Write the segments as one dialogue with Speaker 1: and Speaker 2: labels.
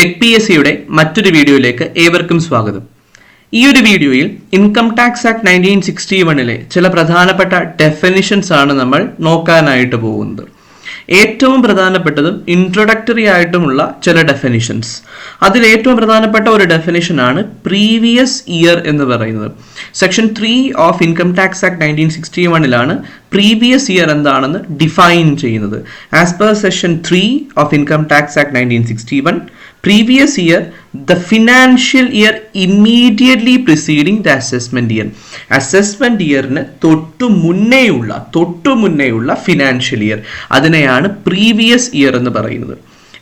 Speaker 1: Tech P S സിയുടെ മറ്റൊരു വീഡിയോയിലേക്ക് ഏവർക്കും സ്വാഗതം. ഈ ഒരു വീഡിയോയിൽ income tax act nineteen sixty വണ്ണിലെ ചില പ്രധാനപ്പെട്ട ഡെഫിനിഷൻസ് ആണ് നമ്മൾ നോക്കാനായിട്ട് പോകുന്നത്. ഏറ്റവും പ്രധാനപ്പെട്ടതും ഇൻട്രൊഡക്ടറി ആയിട്ടുമുള്ള ചില ഡെഫിനിഷൻസ് അതിൽ ഏറ്റവും പ്രധാനപ്പെട്ട ഒരു ഡെഫിനിഷനാണ് പ്രീവിയസ് ഇയർ എന്ന് പറയുന്നത്. Section three of income tax act nineteen sixty വണ്ണിലാണ് previous year എന്താണെന്ന് ഡിഫൈൻ ചെയ്യുന്നത്. As per section three of income tax act nineteen sixty one previous year the financial year immediately preceding the assessment year. Assessment ഇയറിന് തൊട്ടു മുന്നേയുള്ള തൊട്ടു മുന്നേയുള്ള financial year അതിനെയാണ് previous year എന്ന് പറയുന്നത്.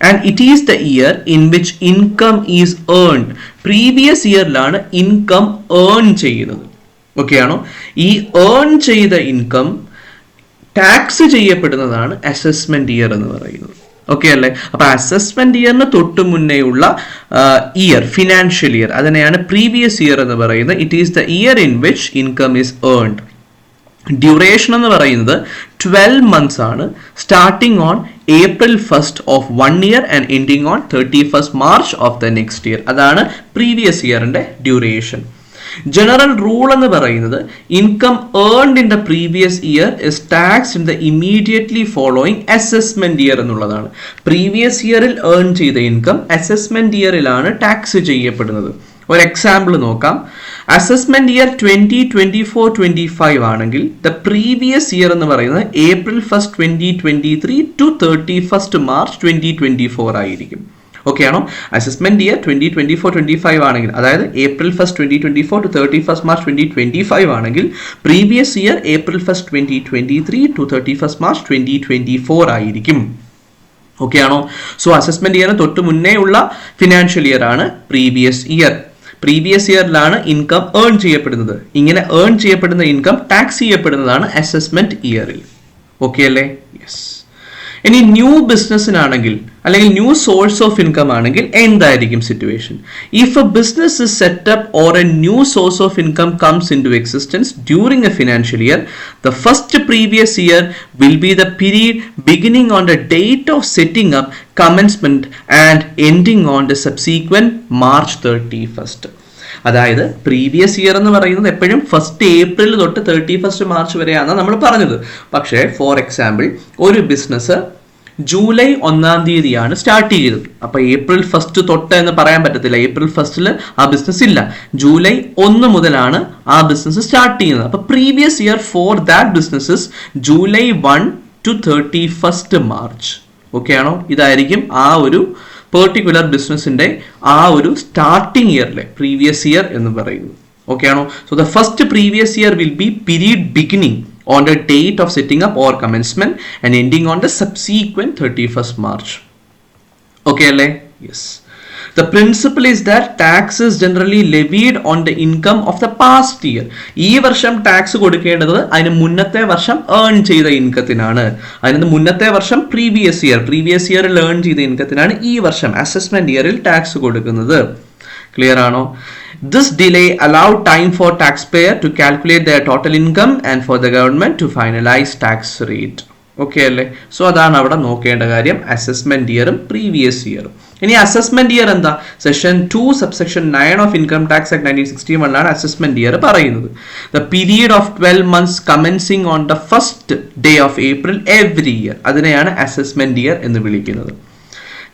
Speaker 1: And it is the year in which income is earned previous ഇയറിലാണ് income earn ചെയ്യുന്നത്. Okay ആണോ? ഈ ഏൺ ചെയ്ത ഇൻകം ടാക്സ് ചെയ്യപ്പെടുന്നതാണ് അസസ്മെന്റ് ഇയർ എന്ന് പറയുന്നത്. ഓക്കെ അല്ലേ? അപ്പൊ അസസ്മെന്റ് ഇയറിന് തൊട്ട് മുന്നേയുള്ള ഇയർ ഫിനാൻഷ്യൽ ഇയർ അതിനെയാണ് പ്രീവിയസ് ഇയർ എന്ന് പറയുന്നത്. It is the year in which income is earned duration എന്ന് പറയുന്നത് ട്വൽവ് മന്ത്സ് ആണ്. Starting on April first of one year and ending on thirty first March of the next year അതാണ് previous ഇയറിന്റെ duration general rule എന്ന് പറയുന്നത് income earned in the previous year is tax in the immediately following assessment year എന്നുള്ളതാണ്. Previous ഇയറിൽ earn ചെയ്ത income assessment ഇയറിലാണ് tax ചെയ്യപ്പെടുന്നത്. ഒരു എക്സാമ്പിൾ നോക്കാം. Assessment year twenty twenty four twenty five ആണെങ്കിൽ ദ പ്രീവിയസ് ഇയർ എന്ന് പറയുന്നത് April first twenty twenty three to thirty first March twenty twenty four ആയിരിക്കും. ഓക്കെ ആണോ? Assessment year twenty twenty four twenty five ആണെങ്കിൽ അതായത് April first twenty twenty four to thirty first March twenty twenty five ആണെങ്കിൽ previous year April first twenty twenty three to thirty first March twenty twenty four ആയിരിക്കും. Okay ആണോ? So assessment ഇയറിന് തൊട്ട് മുന്നേ ഉള്ള financial year ആണ് previous year previous ഇയറിലാണ് income earn ചെയ്യപ്പെടുന്നത്. ഇങ്ങനെ ഏൺ ചെയ്യപ്പെടുന്ന ഇൻകം ടാക്സ് ചെയ്യപ്പെടുന്നതാണ് അസസ്മെന്റ് ഇയറിൽ ഓക്കെ അല്ലേ? യെസ് ഇനി ന്യൂ ബിസിനസ്സിനാണെങ്കിൽ അല്ലെങ്കിൽ ന്യൂ സോഴ്സ് ഓഫ് ഇൻകം ആണെങ്കിൽ എന്തായിരിക്കും situation if a business is set up or a new source of income comes into existence during a financial year the first previous year will be the period beginning on the date of setting up commencement and ending on the subsequent March thirty first അതായത് previous year എന്ന് പറയുന്നത് എപ്പോഴും first April തൊട്ട് thirty first March വരെയാണ് നമ്മൾ പറഞ്ഞത്. പക്ഷേ for example ഒരു ബിസിനസ് ജൂലൈ ഒന്നാം തീയതിയാണ് സ്റ്റാർട്ട് ചെയ്തത്. അപ്പൊ ഏപ്രിൽ ഫസ്റ്റ് തൊട്ട് എന്ന് പറയാൻ പറ്റത്തില്ല. ഏപ്രിൽ ഫസ്റ്റിൽ ആ ബിസിനസ് ഇല്ല. ജൂലൈ ഒന്ന് മുതലാണ് ആ ബിസിനസ് സ്റ്റാർട്ട് ചെയ്യുന്നത്. അപ്പൊ previous year for that businesses July one to thirty first March okay ആണോ? ഇതായിരിക്കും ആ ഒരു പെർട്ടിക്കുലർ ബിസിനസിന്റെ ആ ഒരു സ്റ്റാർട്ടിംഗ് ഇയറിലെ പ്രീവിയസ് ഇയർ എന്ന് പറയുന്നത്. ഓക്കെ ആണോ? So the first previous year will be period beginning on the date of setting up or commencement and ending on the subsequent 31st March. Okay, alle? Yes. The principle is that tax is generally levied on the income of the past year. ഈ വർഷം tax കൊടുക്കേണ്ടത് അതിന് മുന്നത്തെ വർഷം earn ചെയ്ത ഇൻകത്തിനാണ് അതിന് മുന്നത്തെ വർഷം പ്രീവിയസ് ഇയർ പ്രീവിയസ് ഇയറിൽ ഏൺ ചെയ്ത ഇൻകത്തിനാണ് ഈ വർഷം അസസ്മെന്റ് ഇയറിൽ ടാക്സ് കൊടുക്കുന്നത് ക്ലിയർ ആണോ this delay allowed time for taxpayer to calculate their total income and for the government to finalize tax rate. Okay അല്ലേ? സോ അതാണ് അവിടെ നോക്കേണ്ട കാര്യം. അസസ്മെന്റ് ഇയറും പ്രീവിയസ് ഇയറും ഇനി അസസ്മെന്റ് ഇയർ എന്താ? Section two subsection nine of income tax act nineteen sixty വണ്ണിലാണ് assessment year പറയുന്നത്. The period of twelve months commencing on the first day of April every year അതിനെയാണ് അസസ്മെന്റ് ഇയർ എന്ന് വിളിക്കുന്നത്.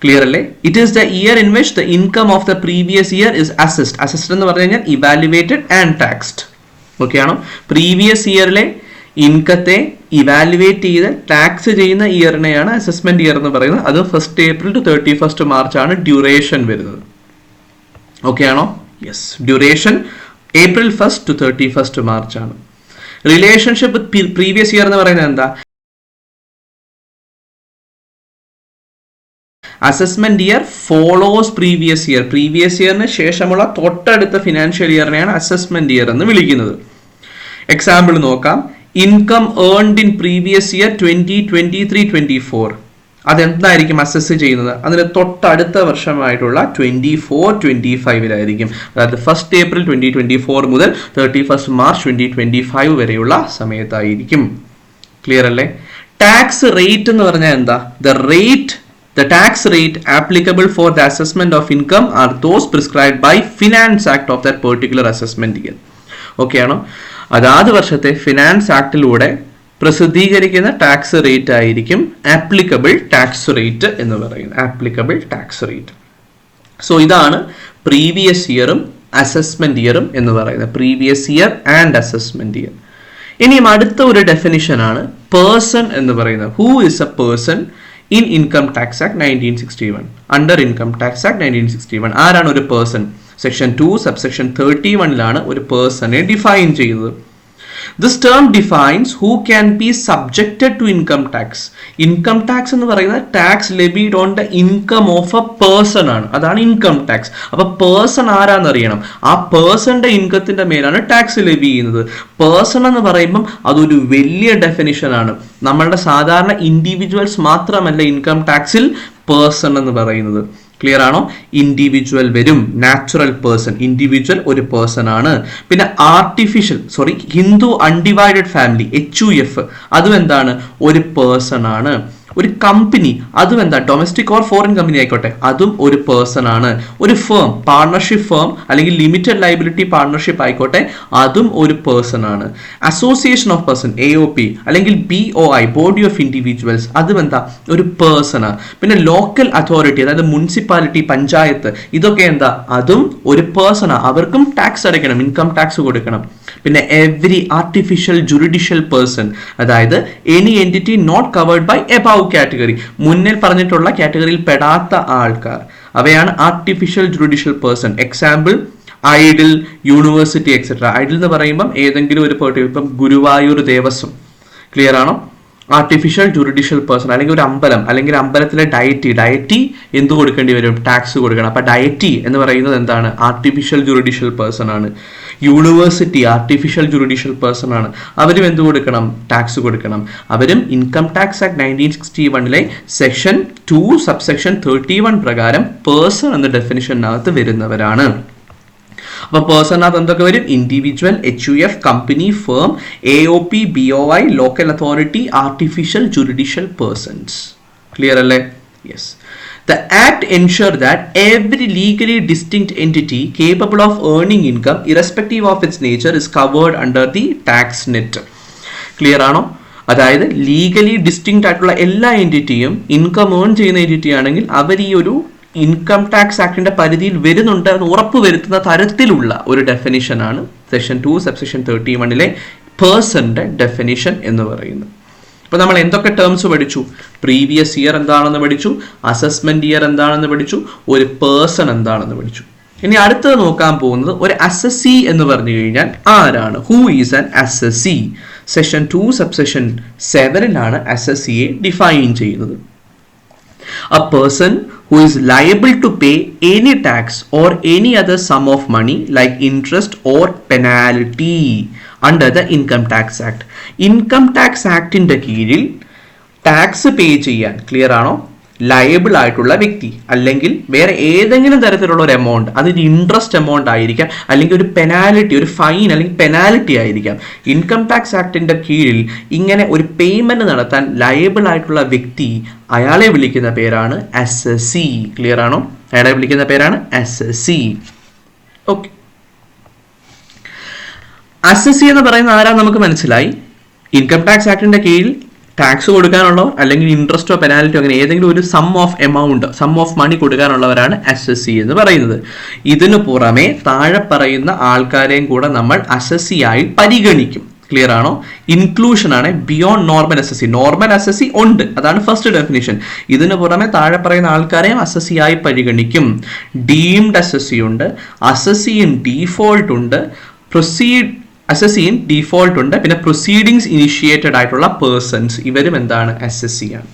Speaker 1: Clear അല്ലേ? It is the year in which the income of the previous year is assessed assessed എന്ന് പറഞ്ഞു കഴിഞ്ഞാൽ evaluated and taxed okay ആണോ? Previous ഇയറിലെ ഇൻകത്തെ ഇവാലുവേറ്റ് ചെയ്ത് ടാക്സ് ചെയ്യുന്ന ഇയറിനെയാണ് അസസ്മെന്റ് ഇയർ എന്ന് പറയുന്നത്. അത് first April to thirty first March ആണ് ഡ്യൂറേഷൻ വരുന്നത്. ഓക്കെ ആണോ? Yes duration April first to thirty first March ആണ് റിലേഷൻഷിപ്പ് പ്രീവിയസ് ഇയർ എന്ന് പറയുന്നത് എന്താ? Assessment year follows previous year previous ഇയറിന് ശേഷമുള്ള തൊട്ടടുത്ത ഫിനാൻഷ്യൽ ഇയറിനെയാണ് അസസ്മെന്റ് ഇയർ എന്ന് വിളിക്കുന്നത്. എക്സാമ്പിൾ നോക്കാം. Income earned in previous year twenty twenty three twenty four അതെന്തായിരിക്കും assess ചെയ്യുന്നത്? അതിന് തൊട്ടടുത്ത വർഷമായിട്ടുള്ള ട്വന്റി ഫോർ ട്വന്റി ഫൈവിലായിരിക്കും അതായത് first April twenty twenty four മുതൽ thirty first March twenty twenty five വരെയുള്ള സമയത്തായിരിക്കും. ക്ലിയർ അല്ലേ? ടാക്സ് റേറ്റ് എന്ന് പറഞ്ഞാൽ എന്താ? The rate The tax rate applicable for the assessment of income are those prescribed by Finance Act of that particular assessment year. Okay ആണോ? അതാത് വർഷത്തെ finance ആക്ടിലൂടെ പ്രസിദ്ധീകരിക്കുന്ന ടാക്സ് റേറ്റ് ആയിരിക്കും ആപ്ലിക്കബിൾ ടാക്സ് റേറ്റ് എന്ന് പറയുന്നത്. ആപ്ലിക്കബിൾ ടാക്സ് റേറ്റ് സോ ഇതാണ് previous ഇയറും അസസ്മെന്റ് ഇയറും എന്ന് പറയുന്നത്. Previous year and assessment year ഇനിയും അടുത്ത ഒരു ഡെഫിനിഷൻ ആണ് പേഴ്സൺ എന്ന് പറയുന്നത്. Who is a person in income tax act nineteen sixty one. Under income tax act nineteen sixty one. ആരാണ് ഒരു person? Section two subsection thirty വണ്ണിലാണ് ഒരു പേഴ്സണെ ഡിഫൈൻ ചെയ്യുന്നത്. This term defines who can be subjected to income tax income tax എന്ന് പറയുന്നത് tax levied on the income of a person ആണ്. അതാണ് income tax അപ്പൊ പേഴ്സൺ ആരാന്ന് അറിയണം. ആ പേഴ്സന്റെ ഇൻകത്തിന്റെ മേലാണ് ടാക്സ് ലെബി ചെയ്യുന്നത്. പേഴ്സൺ എന്ന് പറയുമ്പം അതൊരു വലിയ ഡെഫിനിഷൻ ആണ്. നമ്മളുടെ സാധാരണ ഇൻഡിവിജ്വൽസ് മാത്രമല്ല ഇൻകം ടാക്സിൽ പേഴ്സൺ എന്ന് പറയുന്നത്. ക്ലിയർ ആണോ? ഇൻഡിവിജ്വൽ വരും. നാച്ചുറൽ പേഴ്സൺ ഇൻഡിവിജ്വൽ ഒരു പേഴ്സൺ ആണ്. പിന്നെ artificial sorry Hindu undivided family H U F അതും എന്താണ്? ഒരു പേഴ്സൺ ആണ്. ഒരു കമ്പനി അതും എന്താ ഡൊമസ്റ്റിക് ഓർ ഫോറിൻ കമ്പനി ആയിക്കോട്ടെ. അതും ഒരു പേഴ്സൺ ആണ്. ഒരു ഫേം പാർട്ണർഷിപ്പ് ഫേം അല്ലെങ്കിൽ ലിമിറ്റഡ് ലൈബിലിറ്റി പാർട്ണർഷിപ്പ് ആയിക്കോട്ടെ അതും ഒരു പേഴ്സൺ ആണ്. Association of person A O P അല്ലെങ്കിൽ B O I body of individuals അതും എന്താ ഒരു പേഴ്സൺ ആണ്. പിന്നെ ലോക്കൽ അതോറിറ്റി അതായത് മുനിസിപ്പാലിറ്റി പഞ്ചായത്ത് ഇതൊക്കെ എന്താ അതും ഒരു പേഴ്സൺ ആണ് അവർക്കും ടാക്സ് അടയ്ക്കണം ഇൻകം ടാക്സ് കൊടുക്കണം. പിന്നെ എവറി ആർട്ടിഫിഷ്യൽ ജുഡീഷ്യൽ പേഴ്സൺ അതായത് any entity not covered by category മുന്നിൽ പറഞ്ഞിട്ടുള്ള കാറ്റഗറിയിൽ പെടാത്ത ആൾക്കാർ. അവയാണ് artificial judicial person example idol university etcetera idol എന്ന് പറയുമ്പം ഏതെങ്കിലും ഒരു പേർട്ടി ഇപ്പം ഗുരുവായൂർ ദേവസ്വം. ക്ലിയർ ആണോ? ആർട്ടിഫിഷ്യൽ ജുറിഡീഷ്യൽ പേഴ്സൺ അല്ലെങ്കിൽ ഒരു അമ്പലം അല്ലെങ്കിൽ അമ്പലത്തിലെ ഡയറ്റി ഡയറ്റി എന്ത് കൊടുക്കേണ്ടി വരും? ടാക്സ് കൊടുക്കണം. അപ്പൊ ഡയറ്റി എന്ന് പറയുന്നത് എന്താണ്? ആർട്ടിഫിഷ്യൽ ജുറിഡീഷ്യൽ പേഴ്സൺ ആണ്. യൂണിവേഴ്സിറ്റി ആർട്ടിഫിഷ്യൽ ജുറിഡീഷ്യൽ പേഴ്സൺ ആണ്. അവരും എന്ത് കൊടുക്കണം? ടാക്സ് കൊടുക്കണം. അവരും income tax act nineteen sixty വണ്ണിലെ section two subsection thirty one പ്രകാരം പേഴ്സൺ എന്ന ഡെഫിനിഷനകത്ത് വരുന്നവരാണ്. അപ്പൊ പേഴ്സണാത്ത് എന്തൊക്കെ വരും? Individual H U F company firm A O P B O I local authority artificial judicial persons clear അല്ലേ? Yes The Act ensure that every legally distinct entity capable of earning income, irrespective of its nature, is covered under the tax net. Clear ആണോ? അതായത് legally distinct ആയിട്ടുള്ള എല്ലാ എന്റിറ്റിയും income earn ചെയ്യുന്ന entity ആണെങ്കിൽ അവർ ഈ ഒരു ഇൻകം ടാക്സ് ആക്ടിന്റെ പരിധിയിൽ വരുന്നുണ്ട് എന്ന് ഉറപ്പ് വരുത്തുന്ന തരത്തിലുള്ള ഒരു ഡെഫിനിഷനാണ് സെക്ഷൻ ടു സബ്സെക്ഷൻ തേർട്ടി വണ്ണിലെ പേഴ്സന്റെ ഡെഫിനിഷൻ എന്ന് പറയുന്നത്. അപ്പോൾ നമ്മൾ എന്തൊക്കെ ടേംസ് പഠിച്ചു? പ്രീവിയസ് ഇയർ എന്താണെന്ന് പഠിച്ചു അസസ്മെന്റ് ഇയർ എന്താണെന്ന് പഠിച്ചു ഒരു പേഴ്സൺ എന്താണെന്ന് പഠിച്ചു. ഇനി അടുത്തത് നോക്കാൻ പോകുന്നത് ഒരു അസസി എന്ന് പറഞ്ഞു കഴിഞ്ഞാൽ ആരാണ്? Who is an assessee section two subsection സെവനിലാണ് അസസിയെ ഡിഫൈൻ ചെയ്യുന്നത്. A person who is liable to pay any tax or any other sum of money like interest or penalty under the income tax act income tax act in the കീഴിൽ tax pay ചെയ്യാൻ clear ആണോ liable ആയിട്ടുള്ള വ്യക്തി അല്ലെങ്കിൽ വേറെ ഏതെങ്കിലും തരത്തിലുള്ള ഒരു എമൗണ്ട് അതിന് ഇൻട്രസ്റ്റ് എമൗണ്ട് ആയിരിക്കാം അല്ലെങ്കിൽ ഒരു പെനാലിറ്റി ഒരു ഫൈൻ അല്ലെങ്കിൽ പെനാലിറ്റി ആയിരിക്കാം. ഇൻകം ടാക്സ് ആക്ടിന്റെ കീഴിൽ ഇങ്ങനെ ഒരു പേയ്മെന്റ് നടത്താൻ ലയബിൾ ആയിട്ടുള്ള വ്യക്തി അയാളെ വിളിക്കുന്ന പേരാണ് എസ് സി ക്ലിയർ ആണോ? അയാളെ വിളിക്കുന്ന പേരാണ് S C okay S S C എന്ന് പറയുന്ന ആരാ നമുക്ക് മനസ്സിലായി? ഇൻകം ടാക്സ് ആക്ടിന്റെ കീഴിൽ ടാക്സ് കൊടുക്കാനുള്ളവർ അല്ലെങ്കിൽ ഇൻട്രസ്റ്റോ പെനാൽറ്റിയോ അങ്ങനെ ഏതെങ്കിലും ഒരു sum of amount sum of money കൊടുക്കാനുള്ളവരാണ് S S C എന്ന് പറയുന്നത്. ഇതിനു പുറമെ താഴെ പറയുന്ന ആൾക്കാരെയും കൂടെ നമ്മൾ അസസി ആയി പരിഗണിക്കും. ക്ലിയർ ആണോ? ഇൻക്ലൂഷൻ ആണ് beyond normal S S C normal S S C ഉണ്ട്. അതാണ് ഫസ്റ്റ് ഡെഫിനിഷൻ ഇതിന് പുറമെ താഴെ പറയുന്ന ആൾക്കാരെയും അസസി ആയി പരിഗണിക്കും. ഡീംഡ് എസ് എസ് സി ഉണ്ട്. അസസി ഇൻ ഡീഫോൾട്ട് ഉണ്ട്. പ്രൊസീഡ് എസ് ഡിഫോൾട്ട് ഉണ്ട്. പിന്നെ പ്രൊസീഡിങ്സ് ഇനിഷ്യേറ്റഡ് ആയിട്ടുള്ള പേഴ്സൺസ് ഇവരും എന്താണ്? ആണ്.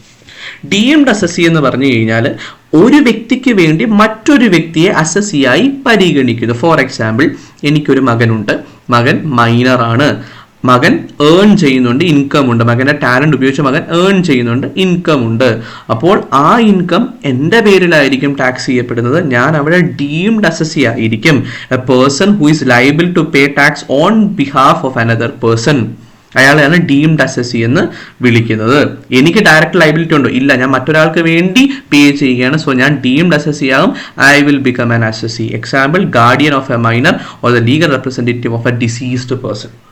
Speaker 1: ഡീംഡ് എസ് എസ് സി എന്ന് പറഞ്ഞു കഴിഞ്ഞാൽ ഒരു വ്യക്തിക്ക് വേണ്ടി മറ്റൊരു വ്യക്തിയെ അസസ് ആയി പരിഗണിക്കുന്നു. ഫോർ എക്സാമ്പിൾ എനിക്കൊരു മകനുണ്ട്. മകൻ മൈനറാണ് മകൻ ഏൺ ചെയ്യുന്നുണ്ട് ഇൻകം ഉണ്ട്. മകന്റെ ടാലന്റ് ഉപയോഗിച്ച് മകൻ ഏൺ ചെയ്യുന്നുണ്ട് ഇൻകം ഉണ്ട്. അപ്പോൾ ആ ഇൻകം എന്റെ പേരിലായിരിക്കും ടാക്സ് ചെയ്യപ്പെടുന്നത്. ഞാൻ അവിടെ ഡീംഡ് അസസ് ആയിരിക്കും a person who is liable to pay tax on behalf of another person അയാളെയാണ് deemed assess എന്ന് വിളിക്കുന്നത്. എനിക്ക് ഡയറക്റ്റ് ലൈബിലിറ്റി ഉണ്ടോ? ഇല്ല. ഞാൻ മറ്റൊരാൾക്ക് വേണ്ടി പേ ചെയ്യുകയാണ്. സോ ഞാൻ ഡീംഡ് അസസ് ആകും I will become an assessee example guardian of a minor or the legal representative of a deceased person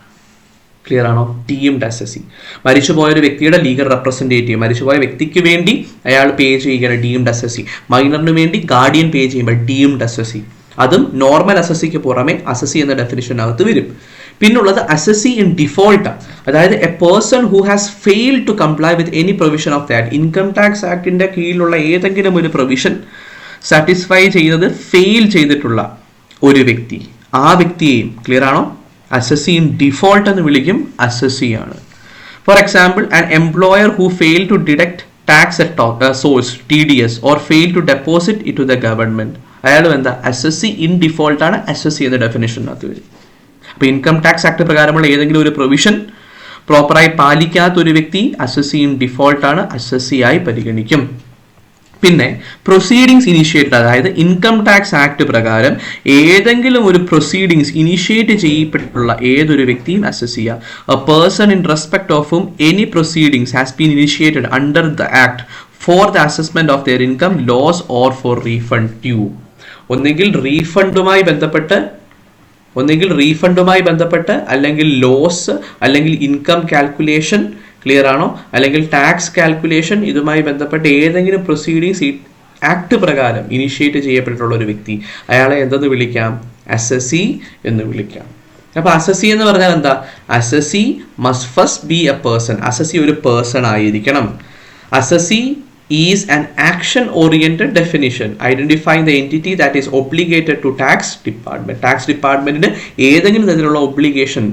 Speaker 1: clear ആണോ? ഡീംഡ് അസസി മരിച്ചുപോയ ഒരു വ്യക്തിയുടെ ലീഗൽ റെപ്രസെന്റേറ്റീവ് മരിച്ചുപോയ വ്യക്തിക്ക് വേണ്ടി അയാൾ പേ ചെയ്യുകയാണ് ഡീംഡ് അസസി മൈനറിന് വേണ്ടി ഗാർഡിയൻ പേ ചെയ്യുമ്പോൾ ഡീംഡ് അസസി അതും നോർമൽ അസസിക്ക് പുറമെ അസസി എന്ന ഡെഫിനിഷനകത്ത് വരും. പിന്നുള്ളത് അസസി ഇൻ ഡിഫോൾട്ട് അതായത് a person who has fail to comply with any provision of that income tax ആക്ടിന്റെ കീഴിലുള്ള ഏതെങ്കിലും ഒരു പ്രൊവിഷൻ സാറ്റിസ്ഫൈ ചെയ്തത് ഫെയിൽ ചെയ്തിട്ടുള്ള ഒരു വ്യക്തി. ആ വ്യക്തിയെയും ക്ലിയർ ആണോ? അസസി ഇൻ ഡിഫോൾട്ട് എന്ന് വിളിക്കും അസസി ആണ്. For example an employer who fail to deduct tax at source T D S or fail to deposit it to the government അയാൾ എന്താ? അസസി ഇൻ ആണ് അസസി എന്ന ഡെഫിനേഷനകത്ത് വരും. അപ്പോൾ ഇൻകം ടാക്സ് ആക്ട് പ്രകാരമുള്ള ഏതെങ്കിലും ഒരു പ്രൊവിഷൻ പ്രോപ്പറായി പാലിക്കാത്ത ഒരു വ്യക്തി അസസി ഇൻ ഡിഫോൾട്ട് ആണ് അസസി ആയി പരിഗണിക്കും. പിന്നെ പ്രൊസീഡിങ്സ് ഇനിഷ്യേറ്റഡ് അതായത് ഇൻകം ടാക്സ് ആക്ട് പ്രകാരം ഏതെങ്കിലും ഒരു പ്രൊസീഡിങ്സ് ഇനിഷ്യേറ്റ് ചെയ്യപ്പെട്ടിട്ടുള്ള ഏതൊരു വ്യക്തിയും അസസ് ചെയ്യുക a person in respect of any proceedings has been initiated under the act for the assessment of their income loss or for refund due ഒന്നെങ്കിൽ റീഫണ്ടുമായി ബന്ധപ്പെട്ട് ഒന്നെങ്കിൽ റീഫണ്ടുമായി ബന്ധപ്പെട്ട് അല്ലെങ്കിൽ ലോസ് അല്ലെങ്കിൽ ഇൻകം കാൽക്കുലേഷൻ ക്ലിയർ ആണോ? അല്ലെങ്കിൽ ടാക്സ് കാൽക്കുലേഷൻ ഇതുമായി ബന്ധപ്പെട്ട് ഏതെങ്കിലും പ്രൊസീഡിങ്സ് ആക്ട് പ്രകാരം ഇനിഷ്യേറ്റ് ചെയ്യപ്പെട്ടിട്ടുള്ള ഒരു വ്യക്തി അയാളെ എന്തെന്ന് വിളിക്കാം? അസസി എന്ന് വിളിക്കാം. അപ്പൊ അസസി എന്ന് പറഞ്ഞാൽ എന്താ? Assessee must first be a person assessee ഒരു പേഴ്സൺ ആയിരിക്കണം. Assessee is an action oriented definition identify the entity that is obligated to tax department tax ഡിപ്പാർട്ട്മെന്റിന് ഏതെങ്കിലും തരത്തിലുള്ള ഒബ്ലിഗേഷൻ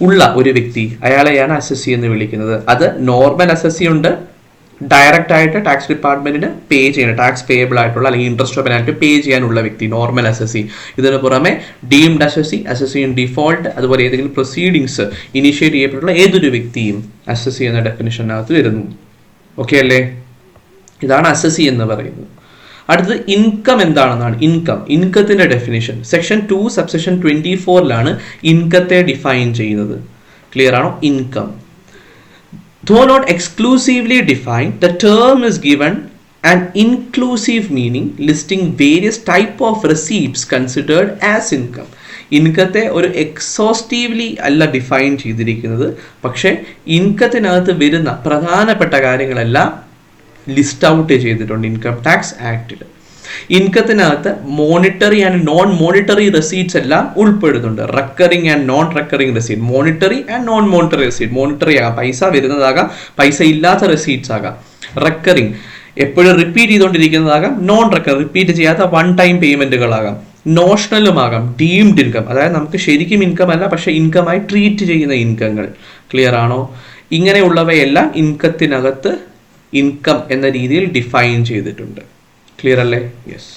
Speaker 1: ഉള്ള ഒരു വ്യക്തി അയാളെയാണ് അസസ്സി എന്ന് വിളിക്കുന്നത്. അത് നോർമൽ അസസ്സി ഉണ്ട്. ഡയറക്റ്റ് ആയിട്ട് ടാക്സ് ഡിപ്പാർട്ട്മെന്റിന് പേ ചെയ്യണം. ടാക്സ് പേയബിൾ ആയിട്ടുള്ള അല്ലെങ്കിൽ ഇൻട്രസ്റ്റ് പെനാൽറ്റി പേ ചെയ്യാനുള്ള വ്യക്തി നോർമൽ അസസി. ഇതിന് പുറമെ deemed assessee assessee in default അതുപോലെ ഏതെങ്കിലും പ്രൊസീഡിങ്സ് ഇനിഷ്യേറ്റ് ചെയ്യപ്പെട്ടുള്ള ഏതൊരു വ്യക്തിയും അസസി എന്ന ഡെഫിനിഷനകത്ത് വരുന്നു. ഓക്കെ അല്ലേ? ഇതാണ് അസസി എന്ന് പറയുന്നത്. അടുത്തത് ഇൻകം എന്താണെന്നാണ്. Income ഇൻകത്തിന്റെ definition section two subsection twenty ഫോറിലാണ് ഇൻകത്തെ ഡിഫൈൻ ചെയ്യുന്നത്. ക്ലിയർ ആണോ? Income though not exclusively define the term is given and inclusive meaning listing various type of receipts considered as income ഇൻകത്തെ ഒരു എക്സോസ്റ്റീവ്ലി അല്ല define ചെയ്തിരിക്കുന്നത്. പക്ഷേ ഇൻകത്തിനകത്ത് വരുന്ന പ്രധാനപ്പെട്ട കാര്യങ്ങളെല്ലാം ലിസ്റ്റ് ഔട്ട് ചെയ്തിട്ടുണ്ട് ഇൻകം ടാക്സ് ആക്ടിൽ ഇൻകത്തിനകത്ത് monetary and non monetary receipts എല്ലാം ഉൾപ്പെടുന്നുണ്ട്. Recurring and non recurring receipt monetary and non monetary receipt monetary ആകാം. പൈസ വരുന്നതാകാം. പൈസ ഇല്ലാത്ത റെസീറ്റ്സ് ആകാം. റെക്കറിങ് എപ്പോഴും റിപ്പീറ്റ് ചെയ്തുകൊണ്ടിരിക്കുന്നതാകാം. നോൺ റെക്കർ റിപ്പീറ്റ് ചെയ്യാത്ത വൺ ടൈം പേയ്മെന്റുകളാകാം നോഷണലുമാകാം ഡീംഡ് ഇൻകം അതായത് നമുക്ക് ശരിക്കും ഇൻകം അല്ല പക്ഷെ ഇൻകമായി ട്രീറ്റ് ചെയ്യുന്ന ഇൻകങ്ങൾ ക്ലിയർ ആണോ? ഇങ്ങനെയുള്ളവയെല്ലാം ഇൻകത്തിനകത്ത് ഇൻകം എന്ന രീതിയിൽ ഡിഫൈൻ ചെയ്തിട്ടുണ്ട്. ക്ലിയർ അല്ലേ? യെസ്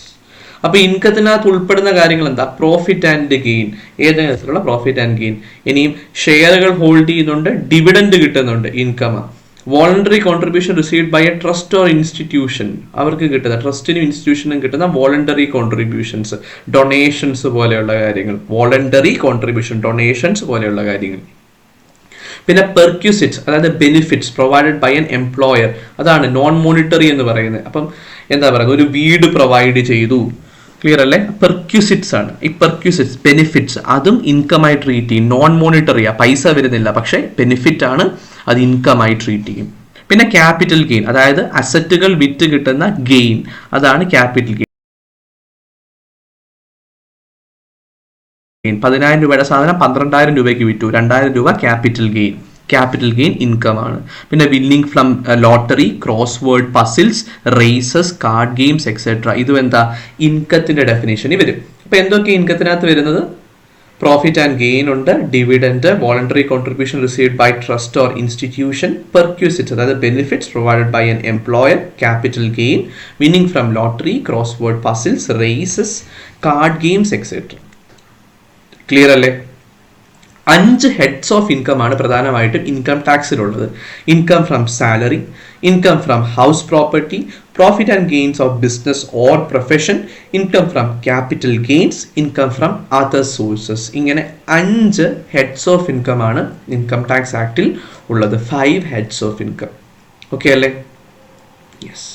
Speaker 1: അപ്പൊ ഇൻകത്തിനകത്ത് ഉൾപ്പെടുന്ന കാര്യങ്ങൾ എന്താ പ്രോഫിറ്റ് ആൻഡ് ഗെയിൻ ഏത് തരത്തിലുള്ള പ്രോഫിറ്റ് ആൻഡ് ഗെയിൻ ഇനിയും ഷെയറുകൾ ഹോൾഡ് ചെയ്യുന്നുണ്ട് ഡിവിഡൻഡ് കിട്ടുന്നുണ്ട് income voluntary contribution received by a trust or institution അവർക്ക് കിട്ടുന്ന ട്രസ്റ്റിനും ഇൻസ്റ്റിറ്റ്യൂഷനും കിട്ടുന്ന വോളണ്ടറി കോൺട്രിബ്യൂഷൻസ് ഡൊണേഷൻസ് പോലെയുള്ള കാര്യങ്ങൾ. വോളണ്ടറി കോൺട്രിബ്യൂഷൻ ഡൊണേഷൻസ് പോലെയുള്ള കാര്യങ്ങൾ. പിന്നെ പെർക്യൂസിറ്റ്സ് അതായത് benefits provided by an employer അതാണ് നോൺ മോണിറ്ററി എന്ന് പറയുന്നത്. അപ്പം എന്താ പറയുക? ഒരു വീട് പ്രൊവൈഡ് ചെയ്തു. ക്ലിയർ അല്ലേ? പെർക്യൂസിറ്റ്സ് ആണ്. ഈ പെർക്യൂസിറ്റ്സ് ബെനിഫിറ്റ്സ് അതും ഇൻകമായി ട്രീറ്റ് ചെയ്യും. നോൺ മോണിറ്ററിയാ പൈസ വരുന്നില്ല. പക്ഷേ ബെനിഫിറ്റ് ആണ് അത് ഇൻകമായി ട്രീറ്റ് ചെയ്യും. പിന്നെ ക്യാപിറ്റൽ ഗെയിൻ അതായത് അസറ്റുകൾ വിറ്റ് കിട്ടുന്ന ഗെയിൻ അതാണ് ക്യാപിറ്റൽ ഗെയിൻ പതിനായിരം രൂപയുടെ സാധനം പന്ത്രണ്ടായിരം രൂപയ്ക്ക് വിറ്റു. രണ്ടായിരം രൂപ capital gain capital gain income ആണ്. പിന്നെ winning from lottery crossword puzzles races card games etcetera ഇതും എന്താ? ഇൻകത്തിന്റെ ഡെഫിനേഷനിൽ വരും. അപ്പൊ എന്തൊക്കെ ഇൻകത്തിനകത്ത് വരുന്നത്? പ്രോഫിറ്റ് ആൻഡ് ഗെയിൻ ഉണ്ട്. Dividend voluntary contribution received by trust or institution perquisite അതായത് benefits provided by an employer capital gain winning from lottery crossword puzzles races card games etcetera clear അല്ലേ? അഞ്ച് ഹെഡ്സ് ഓഫ് ഇൻകം ആണ് പ്രധാനമായിട്ടും income ടാക്സിലുള്ളത് income from salary income from house property profit and gains of business or profession income from capital gains income from other sources ഇങ്ങനെ അഞ്ച് heads of income ആണ് income tax ആക്ടിൽ ഉള്ളത്. Five heads of income okay അല്ലേ? Yes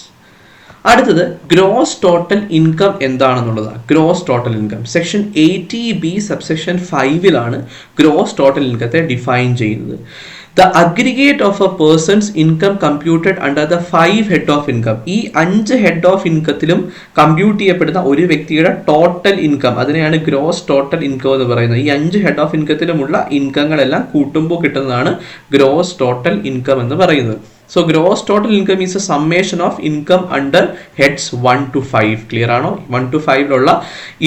Speaker 1: അടുത്തത് gross total income എന്താണെന്നുള്ളതാണ്. Gross total income section eighty B subsection ഫൈവിലാണ് gross total ഇൻകത്തെ define ചെയ്യുന്നത്. The aggregate of a person's income computed under the five head of income ഈ അഞ്ച് head of ഇൻകത്തിലും compute ചെയ്യപ്പെടുന്ന ഒരു വ്യക്തിയുടെ ടോട്ടൽ ഇൻകം അതിനെയാണ് gross total income എന്ന് പറയുന്നത്. ഈ അഞ്ച് ഹെഡ് ഓഫ് ഇൻകത്തിലുമുള്ള ഇൻകങ്ങളെല്ലാം കൂട്ടുമ്പോൾ കിട്ടുന്നതാണ് ഗ്രോസ് ടോട്ടൽ ഇൻകം എന്ന് പറയുന്നത്. So gross total income is a summation of income under heads one two five clear ആണോ? വൺ ടു ഫൈവിലുള്ള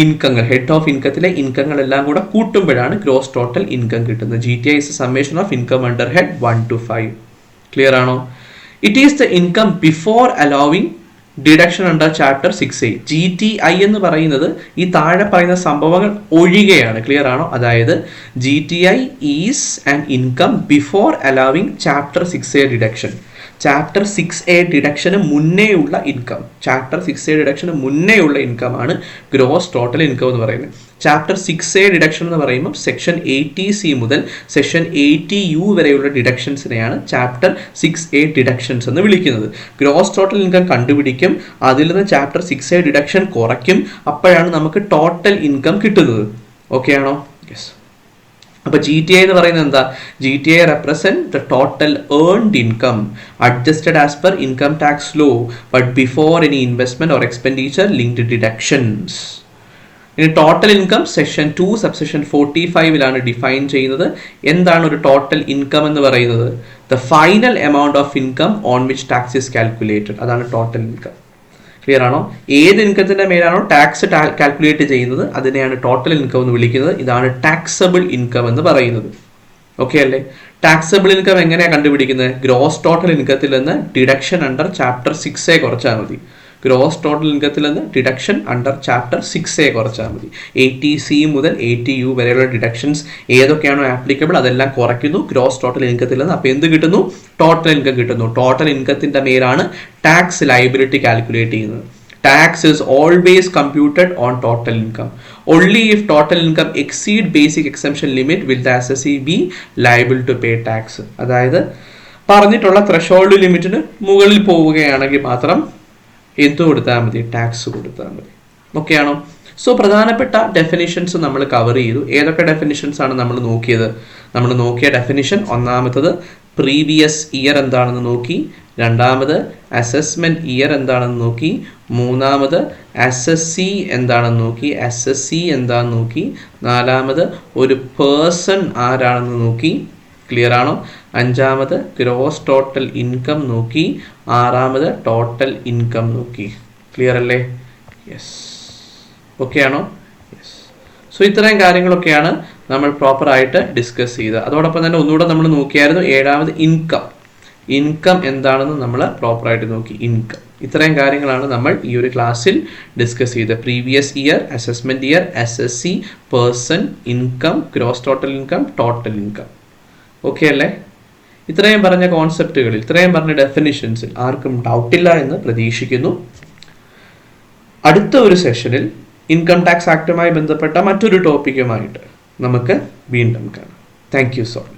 Speaker 1: ഇൻകങ്ങൾ ഹെഡ് ഓഫ് ഇൻകത്തിലെ ഇൻകങ്ങളെല്ലാം കൂടെ കൂട്ടുമ്പോഴാണ് ഗ്രോസ് ടോട്ടൽ ഇൻകം കിട്ടുന്നത്. G T I is a summation of income under head one two five clear ആണോ? It is the income before allowing deduction under chapter six A G T I എന്ന് പറയുന്നത് ഈ താഴെ പറയുന്ന സംഭവങ്ങൾ ഒഴികെയാണ്. Clear ആണോ? അതായത് G T I is and income before allowing chapter six A deduction chapter six A deduction മുന്നേയുള്ള income chapter six A ഡിഡക്ഷന് മുന്നേയുള്ള ഇൻകം ആണ് ഗ്രോസ് ടോട്ടൽ ഇൻകം എന്ന് പറയുന്നത്. ചാപ്റ്റർ സിക്സ് എ ഡിഡക്ഷൻ എന്ന് പറയുമ്പോൾ സെക്ഷൻ എയ്റ്റി സി മുതൽ section eighty U വരെയുള്ള ഡിഡക്ഷൻസിനെയാണ് ചാപ്റ്റർ സിക്സ് എ ഡിഡക്ഷൻസ് എന്ന് വിളിക്കുന്നത്. ഗ്രോസ് ടോട്ടൽ ഇൻകം കണ്ടുപിടിക്കും. അതിൽ നിന്ന് ചാപ്റ്റർ സിക്സ് എ ഡിഡക്ഷൻ കുറയ്ക്കും. അപ്പോഴാണ് നമുക്ക് ടോട്ടൽ ഇൻകം കിട്ടുന്നത്. ഓക്കെ ആണോ? യെസ് അപ്പോൾ ജി ടി ഐ എന്ന് പറയുന്നത് എന്താ? G T I represent the total earned income adjusted as per income tax law but before any investment or expenditure linked deductions ഇനി total income section two subsection forty ഫൈവിലാണ് define ചെയ്യുന്നത്. എന്താണ് ഒരു total income എന്ന് പറയുന്നത്? The final amount of income on which tax is calculated അതാണ് total income clear ആണോ? ഏത് ഇൻകത്തിന്റെ മേലാണോ tax calculate ചെയ്യുന്നത്? അതിനെയാണ് ടോട്ടൽ ഇൻകം എന്ന് വിളിക്കുന്നത്. ഇതാണ് ടാക്സബിൾ ഇൻകം എന്ന് പറയുന്നത്. ഓക്കെ അല്ലേ? ടാക്സബിൾ ഇൻകം എങ്ങനെയാണ് കണ്ടുപിടിക്കുന്നത്? ഗ്രോസ് ടോട്ടൽ ഇൻകത്തിൽ നിന്ന് ഡിഡക്ഷൻ അണ്ടർ ചാപ്റ്റർ സിക്സ് കുറച്ചാൽ മതി. ഗ്രോസ് ടോട്ടൽ ഇൻകത്തിൽ നിന്ന് deduction under chapter six A കുറച്ചാൽ മതി. എയ്റ്റി സി മുതൽ എയ്റ്റി യു വരെയുള്ള ഡിഡക്ഷൻസ് ഏതൊക്കെയാണോ ആപ്ലിക്കബിൾ അതെല്ലാം കുറയ്ക്കുന്നു. ഗ്രോസ് ടോട്ടൽ ഇൻകത്തിൽ നിന്ന് അപ്പോൾ എന്ത് കിട്ടുന്നു? ടോട്ടൽ ഇൻകം കിട്ടുന്നു. ടോട്ടൽ ഇൻകത്തിന്റെ മേലാണ് ടാക്സ് ലൈബിലിറ്റി കാൽക്കുലേറ്റ് ചെയ്യുന്നത്. Tax is always computed on total income only if total income exceed basic exemption limit will the assessee be liable to pay tax. അതായത് പറഞ്ഞിട്ടുള്ള ത്രഷോൾഡ് ലിമിറ്റിന് മുകളിൽ പോവുകയാണെങ്കിൽ മാത്രം എന്ത് കൊടുത്താൽ മതി ടാക്സ് കൊടുത്താൽ മതി. ഓക്കെയാണോ സോ പ്രധാനപ്പെട്ട ഡെഫിനിഷൻസ് നമ്മൾ കവർ ചെയ്തു. ഏതൊക്കെ ഡെഫിനിഷൻസ് ആണ് നമ്മൾ നോക്കിയത്? നമ്മൾ നോക്കിയ ഡെഫിനിഷൻ ഒന്നാമത്തത് പ്രീവിയസ് ഇയർ എന്താണെന്ന് നോക്കി. രണ്ടാമത് അസസ്മെന്റ് ഇയർ എന്താണെന്ന് നോക്കി. മൂന്നാമത് എസ് എസ് സി എന്താണെന്ന് നോക്കി. എസ് എസ് സി എന്താണെന്ന് നോക്കി. നാലാമത് ഒരു പേഴ്സൺ ആരാണെന്ന് നോക്കി. ക്ലിയർ ആണോ? അഞ്ചാമത് ഗ്രോസ് ടോട്ടൽ ഇൻകം നോക്കി. ആറാമത് ടോട്ടൽ ഇൻകം നോക്കി. ക്ലിയർ അല്ലേ? യെസ് ഓക്കെ ആണോ? യെസ് സോ ഇത്രയും കാര്യങ്ങളൊക്കെയാണ് നമ്മൾ പ്രോപ്പറായിട്ട് ഡിസ്കസ് ചെയ്തത്. അതോടൊപ്പം തന്നെ ഒന്നുകൂടെ നമ്മൾ നോക്കിയായിരുന്നു ഏഴാമത് ഇൻകം ഇൻകം എന്താണെന്ന് നമ്മൾ പ്രോപ്പറായിട്ട് നോക്കി. ഇൻകം ഇത്രയും കാര്യങ്ങളാണ് നമ്മൾ ഈ ഒരു ക്ലാസ്സിൽ ഡിസ്കസ് ചെയ്തത്. Previous year assessment year S S C person income gross total income total income okay അല്ലേ? ഇത്രയും പറഞ്ഞ കോൺസെപ്റ്റുകളിൽ ഇത്രയും പറഞ്ഞ ഡെഫിനിഷൻസിൽ ആർക്കും ഡൗട്ടില്ല എന്ന് പ്രതീക്ഷിക്കുന്നു. അടുത്ത ഒരു സെഷനിൽ ഇൻകം ടാക്സ് ആക്ടുമായി ബന്ധപ്പെട്ട മറ്റൊരു ടോപ്പിക്കുമായിട്ട് നമുക്ക് വീണ്ടും കാണാം. Thank you so much